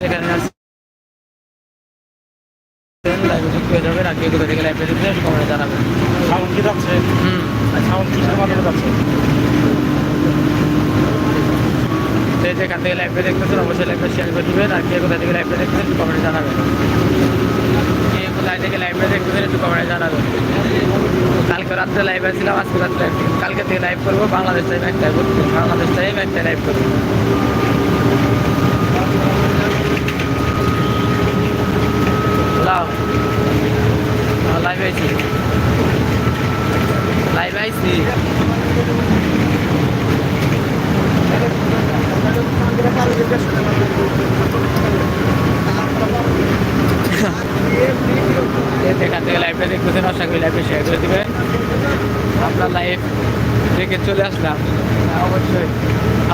এখানে লাইভে যুক্ত হয়ে যাবেন আর কে কোথা থেকে লাইভে কমেন্টে জানাবেন। সাউন্ড কি যাচ্ছে? হুম। সাউন্ড কিসের মাধ্যমে যাচ্ছে? যে যেখান থেকে লাইভে দেখতেছেন অবশ্যই লাইভে শেয়ার করে দিবেন আর কে কোথা থেকে লাইভে দেখতেছেন একটু কমেন্টে জানাবেন। কে কোথায় থেকে লাইভে দেখতেছেন একটু কমেন্টে জানাবেন। কালকে রাত্রে লাইভ আসছিলাম আজকে রাত্রে কালকে থেকে লাইভ করব বাংলাদেশ টাইম একটাই করব বাংলাদেশ টাইম একটাই লাইভ করব। লাও লাইভ আইছি লাইভ আইছি এখান থেকে লাইভটা দেখতেছেন আশা করি লাইভে শেয়ার করে দিবেন। আপনার লাইভ দেখে চলে আসলাম। হ্যাঁ, অবশ্যই।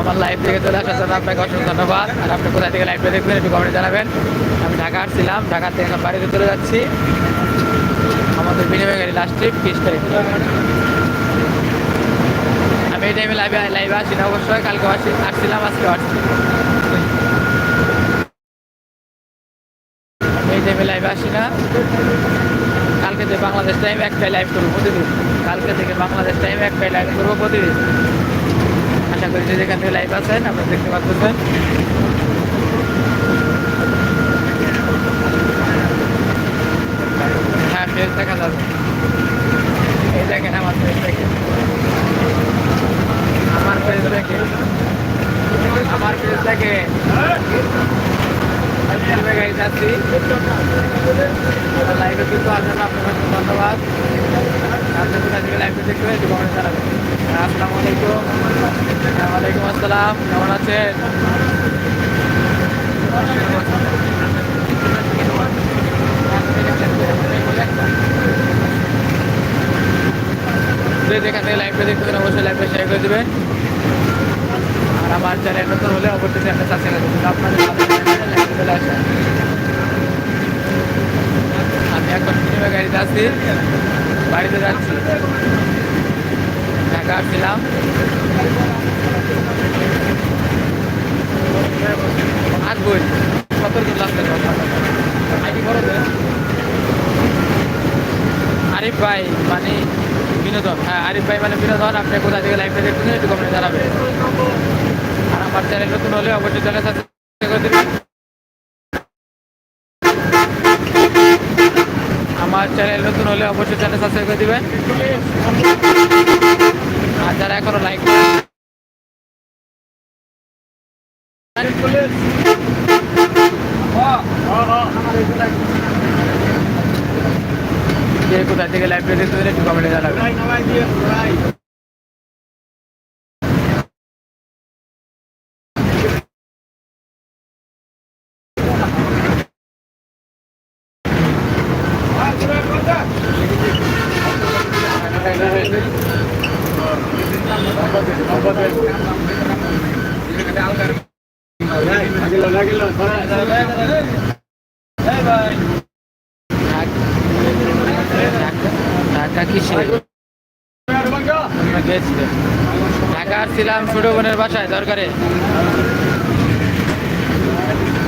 আমার লাইভ থেকে চলে আসার জন্য আপনাকে অসংখ্য ধন্যবাদ। আর আপনি কোথায় থেকে লাইভটা দেখবেন একটু কমেন্টে জানাবেন। ঢাকা আসছিলাম, ঢাকা থেকে এখন বাড়িতে চলে যাচ্ছি। আমাদের বিনিময় গাড়ি লাস্ট ট্রিপ বিশ তারিখ আমি এই টাইমে লাইভে লাইভে আসি না অবশ্যই, কালকে আসি, আসছিলাম, আজকে আসছি। আমি এই টাইমে লাইভে আসি না। কালকে থেকে বাংলাদেশ টাইম একটাই লাইভ করব প্রতিদিন। কালকে থেকে বাংলাদেশ টাইম একটাই লাইভ করব প্রতিদিন। আশা করি যে যেখান থেকে লাইভ আছেন, আপনারা দেখতে পাচ্ছেন। হ্যাঁ ফেস দেখেন আমার ফেস দেখে। আমার আমার যাচ্ছি লাইভে দেখতে আসসালামু আলাইকুম। ওয়ালাইকুম আসসালাম। কেমন আছেন? যে যেখান থেকে লাইভটা দেখতে পারেন অবশ্যই লাইভটা শেয়ার করে দেবেন। আর আমার চ্যানেল নতুন হলে অবশ্যই চ্যানেলটা সাবস্ক্রাইব করে আপনাদের চলে আসেন আমি এখন সিনেমা গাড়িতে আছি। বাড়িতে যাচ্ছি। ঢাকা আসছিলাম। আজ বই? সত্তর জন লাগছে আইডি বড় আরিফ ভাই মানে বিনোদন। হ্যাঁ আরিফ ভাই মানে বিনোদন। আপনি কোথা থেকে লাইভটা দেখতেছেন একটু কমেন্টে জানাবেন। আর আমার চ্যানেল নতুন হলে অবশ্যই চ্যানেল সাবস্ক্রাইব করে দেবেন। আমার চ্যানেল নতুন হলে অবশ্যই চ্যানেল সাবস্ক্রাইব করে দিবেন। আর যারা এখনও লাইক যে কোথা থেকে লাইভ দেখতে একটু কমেন্টে জানাবেন। আমরা গেছিলাম ঢাকা ছিলাম ছোট বোনের বাসায় দরকারে।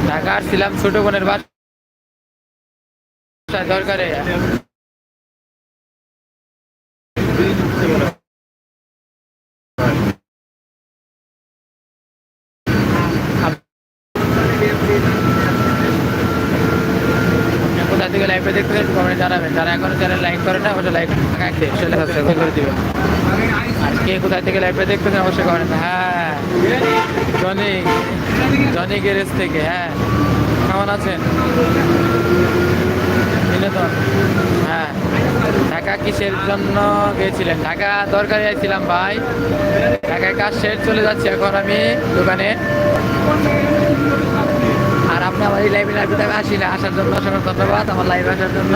ঢাকা ছিলাম ছোট বোনের বাসায় দরকারে আপনি কোথা থেকে লাইভে দেখতে কমেন্ট জানাবেন। যারা এখনও চ্যানেল লাইক করে না ওটা লাইক রাখতে সেটা সাবস্ক্রাইব করে দিবেন। আর কে কোথা থেকে লাইভে দেখতেছেন অবশ্যই কমেন্ট। হ্যাঁ জনি জনি গ্যারেজ থেকে হ্যাঁ। কেমন আছেন? বিনোদন হ্যাঁ। ঢাকা কিসের জন্য গিয়েছিলেন? ঢাকা দরকারি আইছিলাম ভাই। ঢাকায় কাজ শেষ চলে যাচ্ছি এখন আমি দোকানে। আমার এই লাইভে লাইভে আমি আসি না। আসার জন্য অসংখ্য ধন্যবাদ আমার লাইভে আসার জন্য।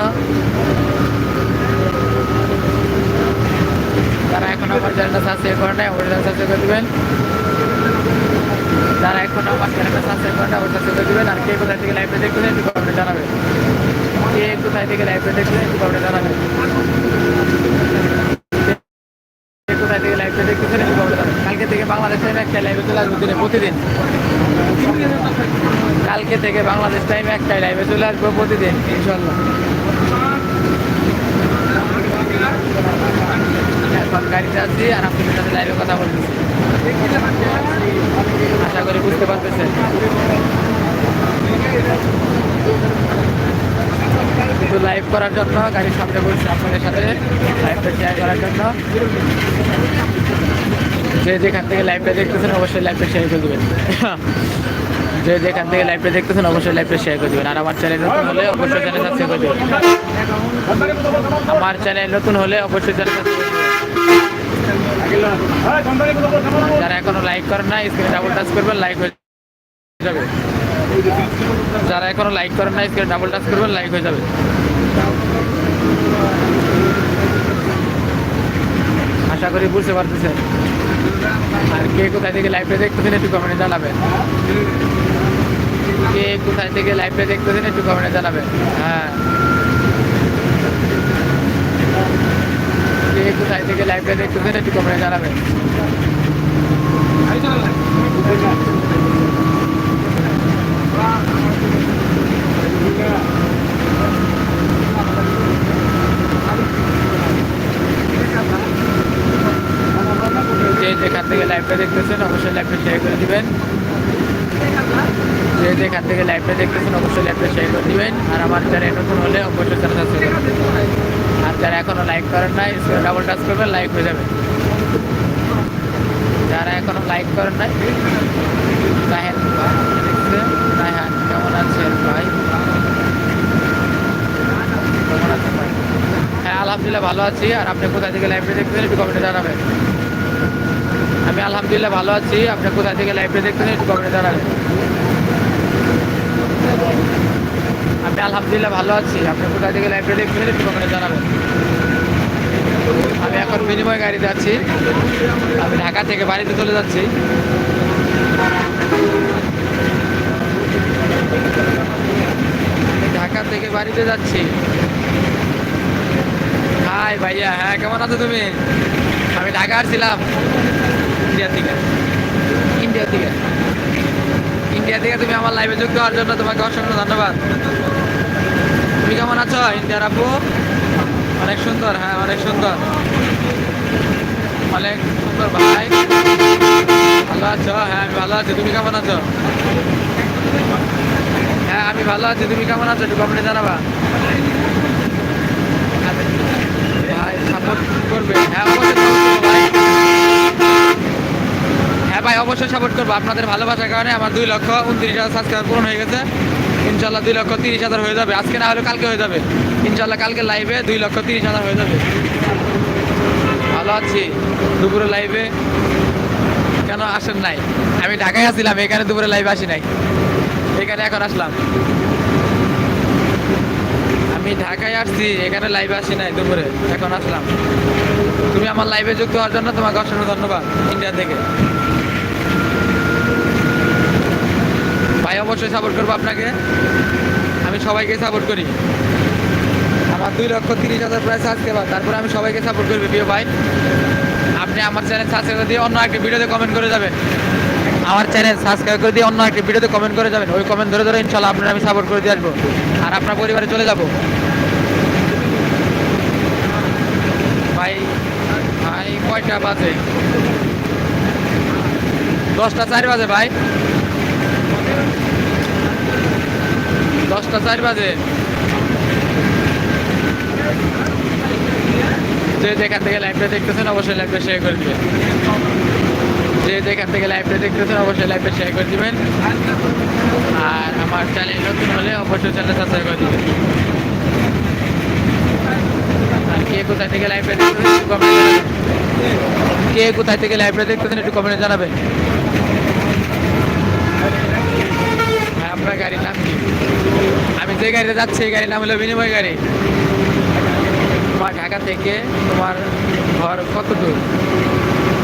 যারা এখন আমার চ্যানেলটা সাবস্ক্রাইব করে নাই আমার সাবস্ক্রাইব করে দেবেন। যারা এখন আমার চ্যানেলটা সাবস্ক্রাইব করে না আমার সাবস্ক্রাইব করে দেবেন। আর কে কোথায় থেকে লাইভে দেখবেন, একটু কমেন্টে জানাবেন। কে কোথায় থেকে লাইভে দেখবেন, একটু কমেন্টে জানাবেন। কোথায় থেকে লাইভে দেখতেছেন, একটু কমেন্টে জানাবেন। কালকে থেকে বাংলাদেশের একটা লাইভে চলে আসবে দিনে, প্রতিদিন। কালকে থেকে বাংলাদেশ টাইম একটাই লাইভে চলে আসব প্রতিদিন ইনশাল্লাহ এখন আপনাদের সাথে কথা আশা করি বুঝতে লাইভ করার জন্য, গাড়ির সামনে বলছি আপনাদের সাথে লাইভটা শেয়ার করার জন্য। যে যেখান থেকে লাইভটা দেখতেছেন, অবশ্যই লাইভটা শেয়ার করে দেবেন। যে যেখান থেকে লাইভটা দেখতেছেন, অবশ্যই লাইভটা শেয়ার করে দেবেন। আর আমার চ্যানেল নতুন হলে অবশ্যই চ্যানেল সাবস্ক্রাইব করে দেবেন। আমার চ্যানেল নতুন হলে অবশ্যই চ্যানেল যারা এখনও লাইক করেন না স্ক্রিনে ডাবল টাচ করবেন লাইক হয়ে যাবে। যারা এখনও লাইক করেন না স্ক্রিনে ডাবল টাচ করবেন লাইক হয়ে যাবে। আশা করি বুঝতে পারতেছেন। আর কে কোথায় থেকে লাইভটা দেখতেছেন একটু কমেন্টে জানাবেন। কে কোথায় থেকে লাইভটা দেখতেছেন একটু কমেন্টে জানাবেন। হ্যাঁ। কে কোথায় থেকে লাইভটা দেখতেছেন একটু কমেন্টে জানাবেন। যে যেখান থেকে লাইভটা দেখতেছেন, অবশ্যই লাইভটা শেয়ার করে দিবেন। যে যেখান থেকে লাইভটা দেখতেছেন, অবশ্যই লাইভটা শেয়ার করে দিবেন। আর আমার চ্যানেল নতুন হলে অবশ্যই সাবস্ক্রাইব আর যারা এখনও লাইক করেন নাই ডাবল টাচ করবেন লাইক হয়ে যাবে। যারা এখনও লাইক করেন নাই রাহেন রায়হান, কেমন আছেন ভাই? কেমন আছেন ভাই? হ্যাঁ আলহামদুলিল্লাহ ভালো আছি। আর আপনি কোথা থেকে লাইভটা দেখতেছেন, একটু কমেন্টে জানাবেন। আমি আলহামদুলিল্লাহ ভালো আছি। আপনি কোথা থেকে লাইভটা দেখতেছেন একটু কমেন্টে জানাবেন। আমি আলহামদুলিল্লাহ ভালো আছি। আপনি কোথা থেকে লাইভটা দেখতেছেন একটু কমেন্টে জানাবেন। আমি এখন বিনিময় গাড়িতে আছি। আমি ঢাকা থেকে বাড়িতে চলে যাচ্ছি। ঢাকা থেকে বাড়িতে যাচ্ছি। হাই ভাইয়া হ্যাঁ কেমন আছো তুমি? আমি ঢাকা আসছিলাম ইন্ডিয়া থেকে। ইন্ডিয়া থেকে। ইন্ডিয়া থেকে তুমি আমার লাইভে যুক্ত হওয়ার জন্য তোমাকে অসংখ্য ধন্যবাদ। তুমি কেমন আছো? ইন্ডিয়ার আপু? অনেক সুন্দর হ্যাঁ অনেক সুন্দর। অনেক সুন্দর ভাই। ভালো আছো? হ্যাঁ আমি ভালো আছি। তুমি কেমন আছো? হ্যাঁ আমি ভালো আছি। তুমি কেমন আছো? একটু কমেন্টে জানাবা। ভাই সাপোর্ট করবে। হ্যাঁ অবশ্যই হ্যাঁ অবশ্যই সাপোর্ট করব আপনাদের ভালোবাসার কারণে। আমার দুই লক্ষ উনত্রিশ হাজার সাবস্ক্রাইব পূরণ হয়ে গেছে। ইনশাল্লাহ দুই লক্ষ তিরিশ হাজার হয়ে যাবে। আজকে না হলে কালকে হয়ে যাবে। ইনশাল্লাহ কালকে লাইভে দুই লক্ষ তিরিশ হাজার হয়ে যাবে। ভালো আছি। দুপুরে লাইভে কেন আসেন নাই? আমি ঢাকায় আসছিলাম, এখানে দুপুরে লাইভে আসি নাই। এখানে এখন আসলাম। আমি ঢাকায় আসছি, এখানে লাইভে আসি নাই দুপুরে। এখন আসলাম। তুমি আমার লাইভে যুক্ত হওয়ার জন্য তোমাকে অসংখ্য ধন্যবাদ ইন্ডিয়া থেকে ভাই অবশ্যই সাপোর্ট করব আপনাকে। আমি সবাইকে সাপোর্ট করি। আমার দুই লক্ষ তিরিশ হাজার প্রায় সাবস্ক্রাইবার তারপরে আমি সবাইকে সাপোর্ট করবি, প্রিয় ভাই। আপনি আমার চ্যানেল সাবস্ক্রাইব দিয়ে অন্য একটি ভিডিওতে কমেন্ট করে যাবেন। আমার চ্যানেল সাবস্ক্রাইব করে দিয়ে অন্য একটি ভিডিওতে কমেন্ট করে যাবেন। ওই কমেন্ট ধরে ধরে ইনশাল্লাহ আপনার আমি সাপোর্ট করে দিয়ে আসব। আর আপনার পরিবারে চলে যাব। ভাই ভাই, কয়টা বাজে? দশটা চার বাজে ভাই। দশটা, চার বাজে। যে যেখান থেকে লাইভটা দেখতেছেন, অবশ্যই লাইভটা শেয়ার করে দিবেন। যে যেখান থেকে লাইভটা দেখতেছেন, অবশ্যই লাইভটা শেয়ার করে দিবেন। আর আমার চ্যানেল নতুন হলে অবশ্যই চ্যানেল সাবস্ক্রাইব করে দিবেন। আর কে কোথায় থেকে লাইভটা দেখতেছেন, একটু কমেন্টে জানাবেন। কে কোথায় থেকে লাইভটা দেখতেছেন, একটু কমেন্টে জানাবেন। হ্যাঁ আপনার গাড়ির নাম যে গাড়িতে যাচ্ছি, এই গাড়ির নাম হলো বিনিময় গাড়ি। তোমার ঢাকা থেকে তোমার ঘর কত দূর?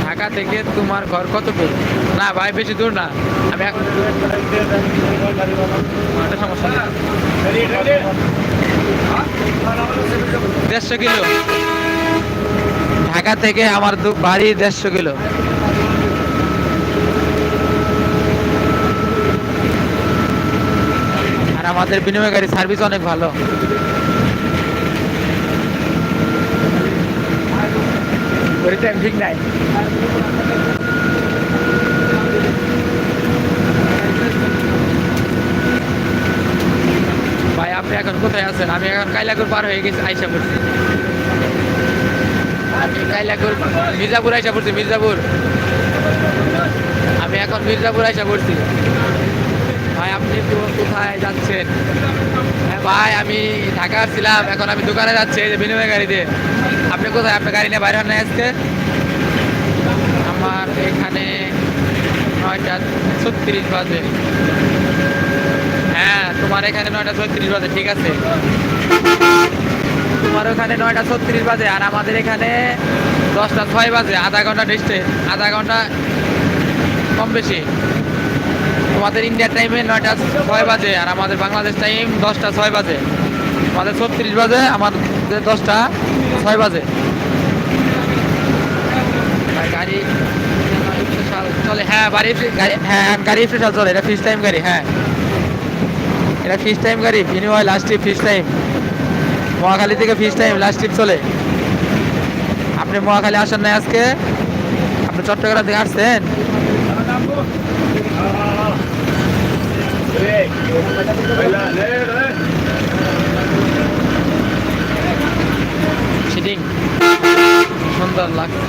ঢাকা থেকে তোমার ঘর কত দূর? না ভাই, বেশি দূর না। আমি এখন সমস্যা দেড়শো কিলো। ঢাকা থেকে আমার বাড়ি দেড়শো কিলো। আমাদের বিনিময়কারী সার্ভিস অনেক ভালো। ঠিক নাই। ভাই আপনি এখন কোথায় আছেন? আমি এখন কাইলাকুর পার হয়ে গেছি আইসা পড়ছি। আমি কাইলাকুর মির্জাপুর আইসা পড়ছি মির্জাপুর। আমি এখন মির্জাপুর আইসা পড়ছি। ভাই, আপনি কোথায় যাচ্ছেন? হ্যাঁ ভাই, আমি ঢাকা ছিলাম এখন আমি দোকানে যাচ্ছি, এই যে বিনিময় গাড়িতে। আপনি কোথায়? আপনার গাড়ি নিয়ে বাইরে হন আজকে? আমার এখানে নয়টা ছত্রিশ বাজে। হ্যাঁ তোমার এখানে নয়টা ছত্রিশ বাজে, ঠিক আছে। তোমার ওখানে নয়টা ছত্রিশ বাজে, আর আমাদের এখানে দশটা ছয় বাজে, আধা ঘণ্টা ডিস্টেন্স আধা ঘণ্টা কম বেশি। তোমাদের ইন্ডিয়ার টাইমে নয়টা ছয় বাজে আর আমাদের বাংলাদেশ টাইম দশটা ছয় বাজে। আমাদের ছত্রিশ বাজে, আমাদের দশটা ছয় বাজে। গাড়ি চলে হ্যাঁ বাড়ি গাড়ি হ্যাঁ গাড়ি স্পেশাল চলে, এটা ফিস টাইম গাড়ি হ্যাঁ। এটা ফিস টাইম গাড়ি, বিনিময় লাস্ট ট্রিপ ফিস টাইম। মহাখালী থেকে ফিস টাইম লাস্ট ট্রিপ চলে। আপনি মহাখালী আসেন না আজকে? আপনি চট্টগ্রাম থেকে আসছেন? সিটিং সুন্দর লাগছে।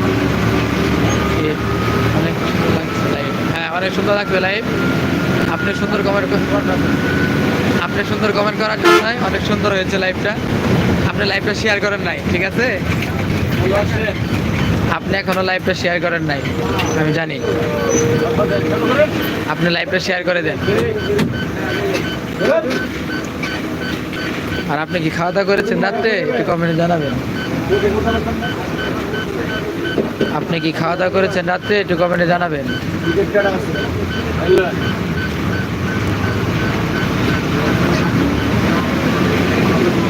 অনেক সুন্দর লাগছে লাইভ হ্যাঁ অনেক সুন্দর লাগবে লাইভ আপনি সুন্দর কমেন্ট আপনি সুন্দর কমেন্ট করার জন্য অনেক সুন্দর হয়েছে লাইভটা আপনি লাইভটা শেয়ার করেন নাই, ঠিক আছে? আপনি এখনও লাইভটা শেয়ার করেন নাই, আমি জানি। আপনি লাইভটা শেয়ার করে দেন। আর আপনি কি খাওয়া দাওয়া করেছেন রাত্রে? একটু কমেন্টে জানাবেন। আপনি কি খাওয়া দাওয়া করেছেন রাত্রে? একটু কমেন্টে জানাবেন।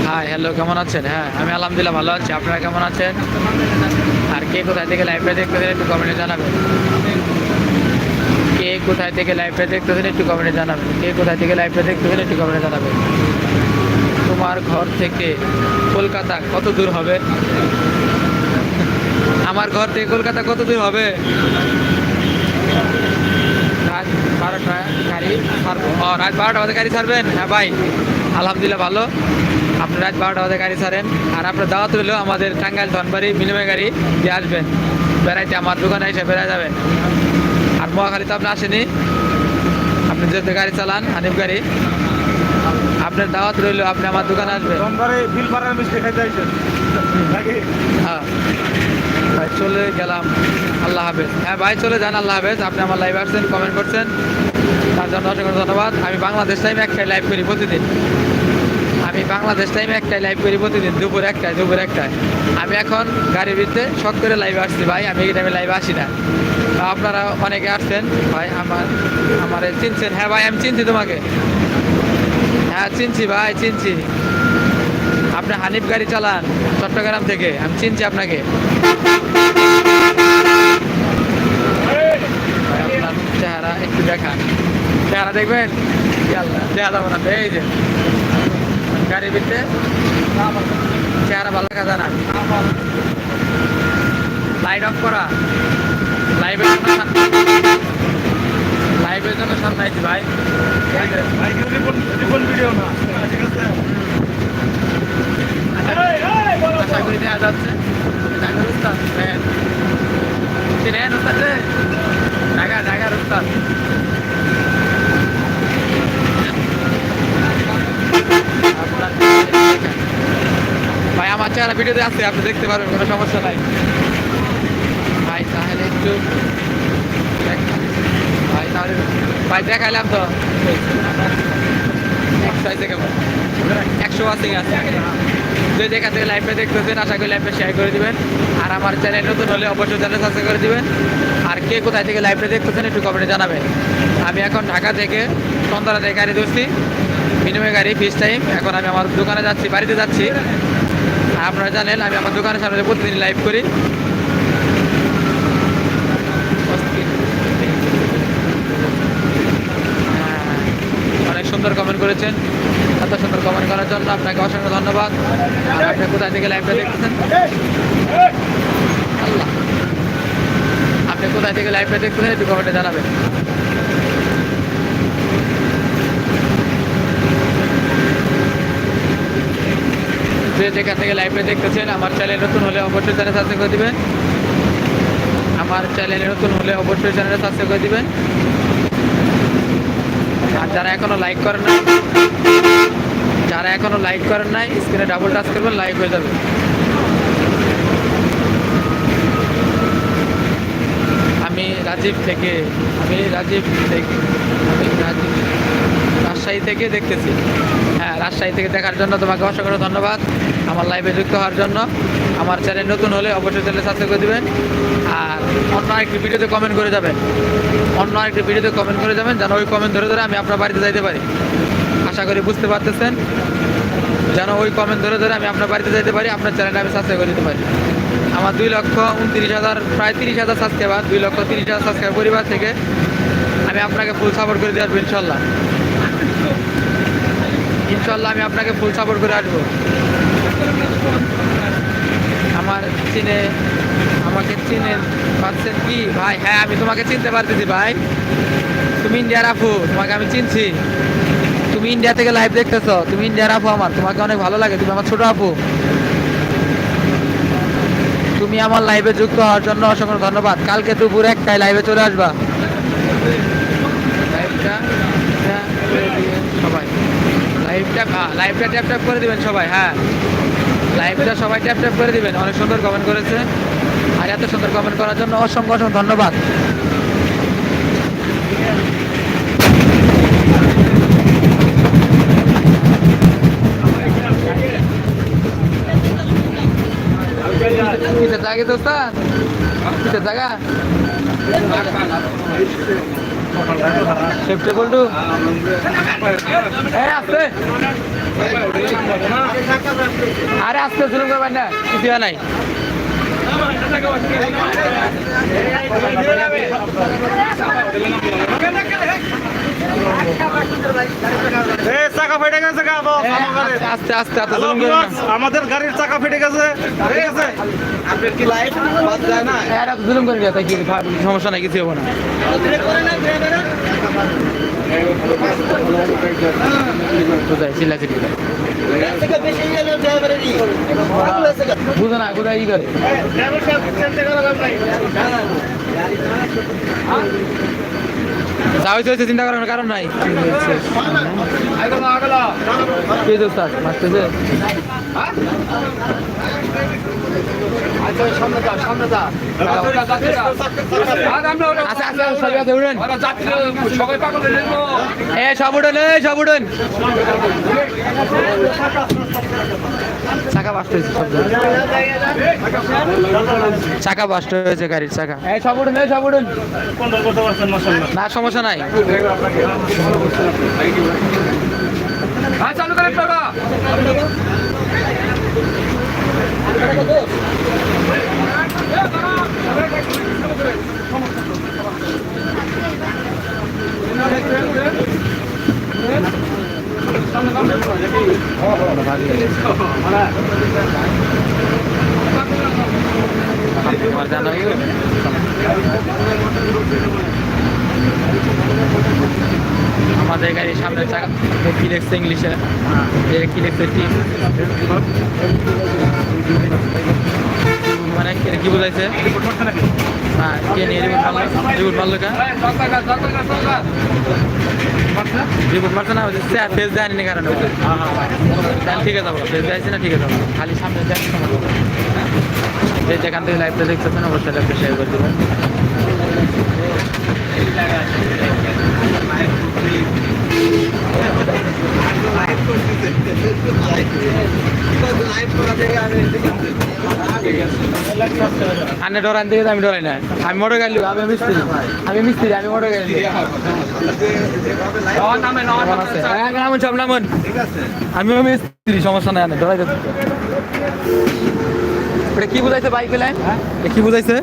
হাই হ্যালো কেমন আছেন? হ্যাঁ আমি আলহামদুলিল্লাহ ভালো আছি। আপনারা কেমন আছেন? আর কে কোথায় থেকে লাইভটা দেখতেছেন একটু কমেন্টে জানাবেন। কে কোথায় থেকে লাইভটা দেখতেছেন একটু কমেন্টে জানাবেন। কে কোথায় থেকে লাইভটা দেখতেছেন একটু কমেন্টে জানাবেন। তোমার ঘর থেকে কলকাতা কত দূর হবে? আমার ঘর থেকে কলকাতা কত দূর হবে? রাত বারোটা, গাড়ি ছাড়বো। ও, রাত বারোটা বাজে গাড়ি ছাড়বেন? হ্যাঁ ভাই। আলহামদুলিল্লাহ ভালো। আপনি রাত বারোটা বাজে গাড়ি ছাড়েন আর আপনার দাওয়াত হইল আমাদের টাঙ্গাইল ধনবাড়ি বিনিময় গাড়ি দিয়ে আসবেন। বেড়াইতে আমার দোকানে এসে বেড়ায় যাবেন। আর মহাখালী তো আপনি আসেনি আপনি যেহেতু গাড়ি চালান হানিফ গাড়ি আপনার দাওয়াত রইল আপনি আমার দোকানে আসবেন। হ্যাঁ। ভাই চলে গেলাম। আল্লাহ হাফেজ। হ্যাঁ ভাই চলে যান আল্লাহ হাফেজ। আপনি আমার লাইভ আসছেন কমেন্ট করছেন। তার জন্য অসংখ্য ধন্যবাদ। আমি বাংলাদেশ টাইম একটাই লাইভ করি প্রতিদিন। আমি বাংলাদেশ টাইমে একটাই লাইভ করি প্রতিদিন দুপুর একটায় দুপুর একটায়। আমি এখন গাড়ির ভিতরে শখ করে লাইভে আসছি ভাই আমি এই টাইমে লাইভে আসি না। আপনারা অনেকে আসছেন ভাই আমার আমার চিনছেন। হ্যাঁ ভাই আমি চিনছি তোমাকে। হ্যাঁ চিনছি ভাই চিনছি। আপনি হানিফ গাড়ি চালান চট্টগ্রাম থেকে। আমি চিনছি আপনাকে। চেহারা একটু দেখান। চেহারা দেখবেন? আল্লাহ, দেখা এই যে। চেহারা ভালো দেখা যায় না? লাইট অফ করা। লাইভের জন্য লাইভের জন্য সামনে আইছি ভাই। দেখা যাচ্ছে। উস্তাদ রে? ঢাকা, ঢাকার উস্তাদ আপনার দেখেন। ভাই আমার চেহারা ভিডিওতে আছে, আপনি দেখতে পারবেন, কোনো সমস্যা নাই। ভাই, তাহলে একটু ভাই, তাহলে ভাই, দেখাইলাম তো। একশো আছে কেমন? একশো আছে আছে। যে যেখান থেকে লাইভটা দেখতেছেন, আশা করি লাইভটা শেয়ার করে দিবেন। আর আমার চ্যানেল নতুন হলে অবশ্যই চ্যানেল সাবস্ক্রাইব করে দিবেন। আর কে কোথায় থেকে লাইভটা দেখতেছেন, একটু কমেন্টে জানাবেন। আমি এখন ঢাকা থেকে সন্ধ্যারা থেকে গাড়ি ধরছি। বিনিময় গাড়ি ফিস টাইম এখন আমি আমার দোকানে যাচ্ছি, বাড়িতে যাচ্ছি। আপনারা জানেন আমি আমার দোকানের সামনে প্রতিদিন লাইভ করি। হ্যাঁ, অনেক সুন্দর কমেন্ট করেছেন। এত সুন্দর কমেন্ট করার জন্য আপনাকে অসংখ্য ধন্যবাদ। আর আপনি কোথায় থেকে লাইভটা দেখতেছেন? আপনি কোথায় থেকে লাইভটা দেখতেছেন একটু কমেন্টে জানাবেন। যে যেখান থেকে লাইভটা দেখতেছেন, আমার চ্যানেল নতুন হলে অবশ্যই চ্যানেল সাবস্ক্রাইব করে দিবেন। আমার চ্যানেলে নতুন হলে অবশ্যই চ্যানেলটা সাবস্ক্রাইব করে দিবেন। আর যারা এখনও লাইক করেন না যারা এখনও লাইক করেন নাই স্ক্রিনে ডাবল টাচ করবেন লাইক হয়ে যাবে। আমি রাজীব থেকে, আমি রাজীব থেকে, আমি রাজীব রাজশাহী থেকে দেখতেছি। হ্যাঁ রাজশাহী থেকে দেখার জন্য তোমাকে অসংখ্য ধন্যবাদ। আমার লাইভে যুক্ত হওয়ার জন্য। আমার চ্যানেল নতুন হলে অবশ্যই চ্যানেল সাবস্ক্রাইব করে দেবেন। আর অন্য আরেকটি ভিডিওতে কমেন্ট করে যাবেন। অন্য আরেকটি ভিডিওতে কমেন্ট করে যাবেন, যেন ওই কমেন্ট ধরে ধরে আমি আপনার বাড়িতে যাইতে পারি। আশা করি বুঝতে পারতেছেন। যেন ওই কমেন্ট ধরে ধরে আমি আপনার বাড়িতে যেতে পারি, আপনার চ্যানেলটা আমি সাবস্ক্রাইব করে দিতে পারি। আমার দুই লক্ষ উনত্রিশ হাজার, প্রায় তিরিশ হাজার সাবস্ক্রাইবার দুই লক্ষ তিরিশ হাজার সাবস্ক্রাইব পরিবার থেকে আমি আপনাকে ফুল সাপোর্ট করে আসব ইনশাল্লাহ। ইনশাল্লাহ আমি আপনাকে ফুল সাপোর্ট করে আসব। আমার চিনে, আমাকে চিনে পাচ্ছেন কি? ভাই হ্যাঁ আমি তোমাকে চিনতে পারতেছি, ভাই। তুমি ইন্ডিয়ার আপু, তোমাকে আমি চিনছি। তুমি ইন্ডিয়া থেকে লাইভ দেখতেছো। তুমি ইন্ডিয়ার আপু আমার, তোমাকে অনেক ভালো লাগে। তুমি আমার ছোট আপু। তুমি আমার লাইভে যুক্ত হওয়ার জন্য অসংখ্য ধন্যবাদ। কালকে দুপুর একটাই লাইভে চলে আসবা লাইভটা ট্যাপ করে দিবেন সবাই লাইভটা লাইভটা ট্যাপ ট্যাপ করে দিবেন সবাই হ্যাঁ লাইভটা সবাই ট্যাপ ট্যাপ করে দিবেন অনেক সুন্দর কমেন্ট করেছে আর এত সুন্দর কমেন্ট করার জন্য অসংখ্য অসংখ্য ধন্যবাদ किती जागे दोस्ता किती जागा সেফটি বলটু হ্যাঁ আসতে আরে আসতে শুরু করবেন না কিছু নাই চাকা ফেটে গেছে। আস্তে আস্তে আমাদের গাড়ির চাকা ফেটে গেছে ঠিক আছে? আপনার কি লাইফ বাদ যায় না? না এটা জুলুম করে গেছে কি সমস্যা নাই কিছু হব না। কোথায়? চিল্লা চিল্লি বুঝো না কোথায় ই করে? যা হয়েছে হয়েছে চিন্তা করার কারণ নাই। কে দোস্ত? মারতেছে? সব উঠেন সব উঠেন চাকা বাস্ট হয়েছে সব। চাকা বাস্ট হয়েছে গাড়ির চাকা সব উঠেন সব উঠেন না সমস্যা নাই চালু করেন? আমাদের গাড়ির সামনে চাকা কি লিখছে ইংলিশে? কি টি মানে এটা কি বোঝাইছে? হ্যাঁ কে নিয়ে রিপোর্ট মারলো? রিপোর্ট মারলো কা? রিপোর্ট মারছে না? ফেস দেয়নি না কারণে ঠিক আছে ফেস দেয়ছে না ঠিক আছে খালি সামনে দেয় যে যেখান থেকে লাইভটা দেখতেছেন, অবশ্যই লাইভটা শেয়ার করে দেবেন। আনে ডরান দিকে আমি ডরাই না। আমি মোটর গাড়ি আমি মিস্ত্রি। আমি মিস্ত্রি আমি মোটর গাড়ি? হ্যাঁ, নামুন সব নামুন আমিও মিস্ত্রি সমস্যা নাই ডরাই এটা কি বুঝাইছে বাইক এটা কি বুঝাইছে?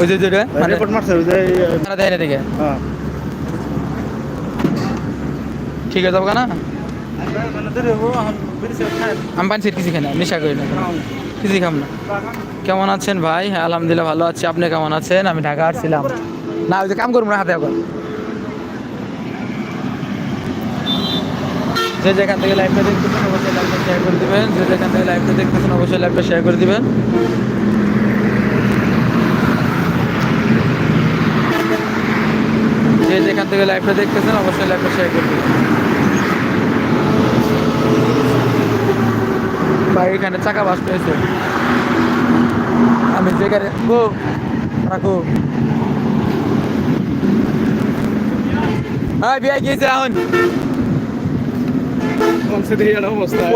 ওই যে যেটা মানে রিপোর্ট মারছে ওই যে তারা দেয় না দেখে হ্যাঁ। ঠিক আছে যাব না? আমি পানি সেট কিছু খাই না নেশা করি না। কিছুই খাম না। কেমন আছেন ভাই? আলহামদুলিল্লাহ ভালো আছি। আপনি কেমন আছেন? আমি ঢাকা আসছিলাম। না, ওই কাম করব না, হাতে এখন। যে যেখান থেকে লাইভটা দেখতেছেন, অবশ্যই লাইভটা শেয়ার করে দিবেন। যে যেখান থেকে লাইভটা দেখতেছেন, অবশ্যই লাইভটা শেয়ার করে দিবেন। যে যেখান থেকে লাইভটা দেখতেছেন, অবশ্যই লাইভটা শেয়ার করে দিবেন। ভাই, এখানে চাকা বাস পেয়েছে আমি যেখানে গো রাখো হ্যাঁ বিয়ে গিয়েছে এখন।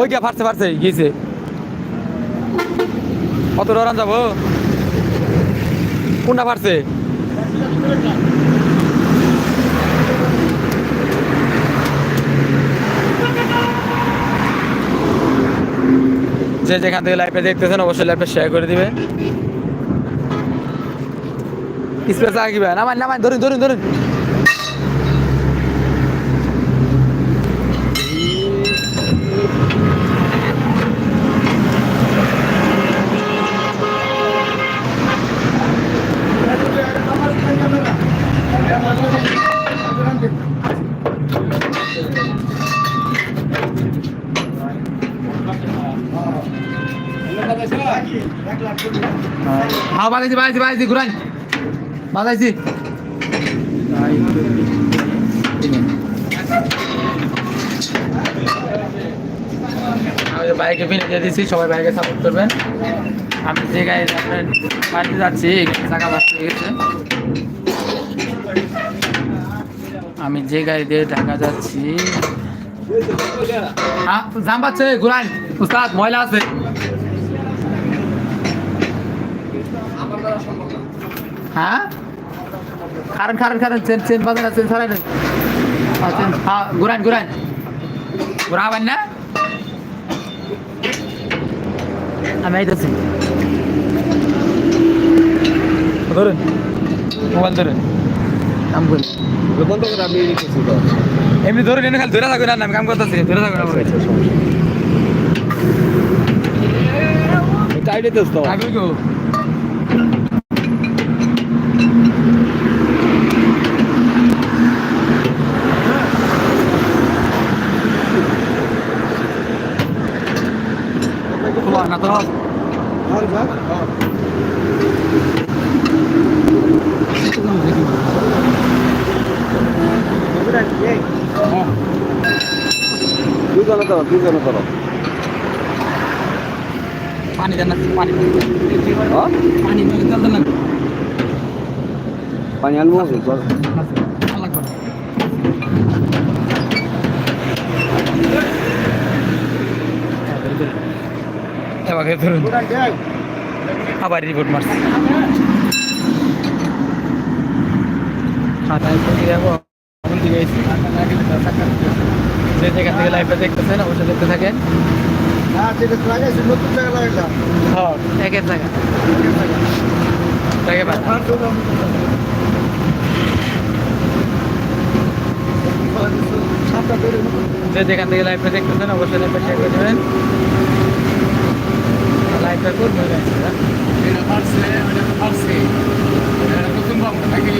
ওই গিয়া ফাটছে ফাটছে গিয়েছে। কত ডরান যাব। কোনটা ফাটছে? যে যেখান থেকে লাইভটা দেখতেছেন অবশ্যই লাইভটা শেয়ার করে দিবে স্পেস আগিবে নামান নামান ধরুন ধরুন ধরুন হ্যাঁ বাজাইছি বাজাইছি বাজাইছি ঘুরাই বাজাইছি। আমি বাইকে ফিরে দিয়ে দিচ্ছি সবাই বাইকে সাপোর্ট করবেন। আমি যে গাড়ি আপনার বাড়িতে যাচ্ছি, এখানে চাকা বাস হয়ে গেছে। আমি যে গাড়ি দিয়ে ঢাকা যাচ্ছি। জাম পাচ্ছে, ঘুরান। উস্তাদ, ময়লা আছে। হ্যাঁ? কারণ কারণ কারণ চেন চেন বাজে চেন ছাড়াই না হ্যাঁ চেন হ্যাঁ ঘুরান ঘুরান। ঘুরাবেন না? আমি আইতেছি। ধরুন মোবাইল ধরুন। কাম করি। বন্ধ করে আমি এমনি ধরুন এনে খালি ধরে থাকুন না আমি কাম করতেছি ধরে থাকুন আমার টাইটে তেছ তো। আগে panik. হ্যাঁ Panik lagi dal dal. পানি আনব ধরুন আবার রিপোর্ট মারছে। খাতায় যাব কোন দিকে যে যেখান থেকে লাইভটা দেখতেছেন, অবশ্যই দেখতে থাকেন। নতুন জায়গা হ্যাঁ একের জায়গা জায়গা যে যেখান থেকে লাইভটা দেখতেছেন, অবশ্যই লাইভটা শেয়ার করে দেবেন। লাইভটা করব এটা পারছে এটা পারছে এটা নাকি?